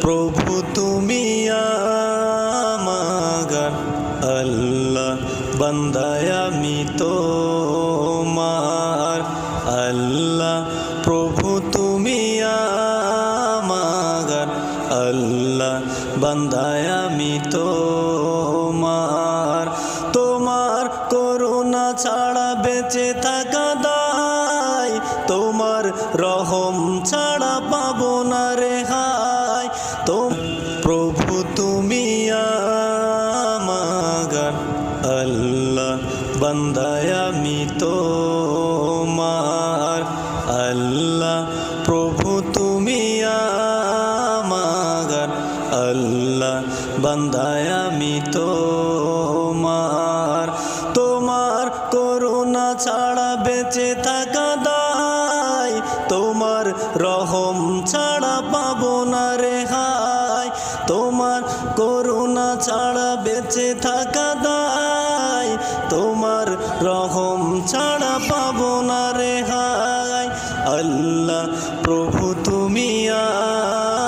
প্রভু তুমি আমাগার আল্লাহ বান্দায় আমি তোমার। আল্লাহ প্রভু তুমি আমাগার আল্লাহ বান্দায় আমি বান্দায় আমি তোমার আল্লাহ, প্রভু তুমি আমাগার। আল্লাহ, বান্দায় আমি তোমার। তোমার করুণা ছাড়া বেঁচে থাকা দায়। তোমার রহম ছাড়া পাবো না রেহাই তোমার করুণা ছাড়া বেঁচে থাকা দায় আল্লাহ, প্রভু তুমি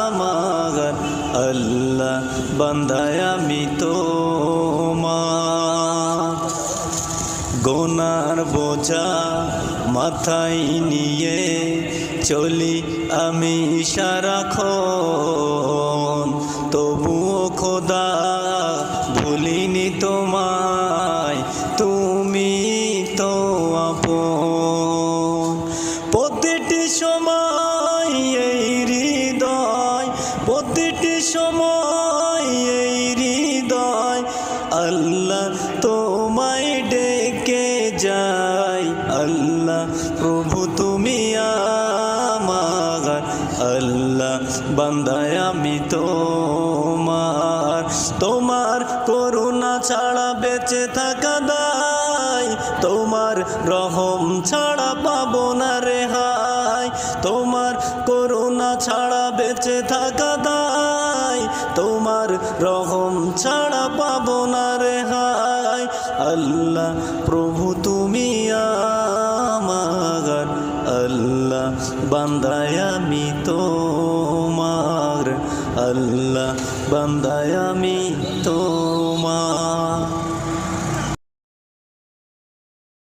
আমাগার আল্লাহ, বান্দায় আমি তোমার। গোনার বোঝা মাথায় নিয়ে চলি আমি সারাক্ষণ তবুও খোদা ভুলিনি তোমায়, তুমি আল্লাহ তোমায় ডেকে যাই। আল্লাহ, প্রভু তুমি আমার। আল্লাহ, বান্দায় আমি তোমার। তোমার করুণা ছাড়া বেঁচে থাকা দায়। তোমার রহম ছাড়া পাবো না করুণা ছাড়া বেঁচে থাকা দায়। তোমার রহম ছাড়া পাবো না রে রেহাই আল্লাহ, প্রভু তুমি আমার। আল্লাহ, বান্দায় আমি তোমার। আল্লাহ, বান্দায় আমি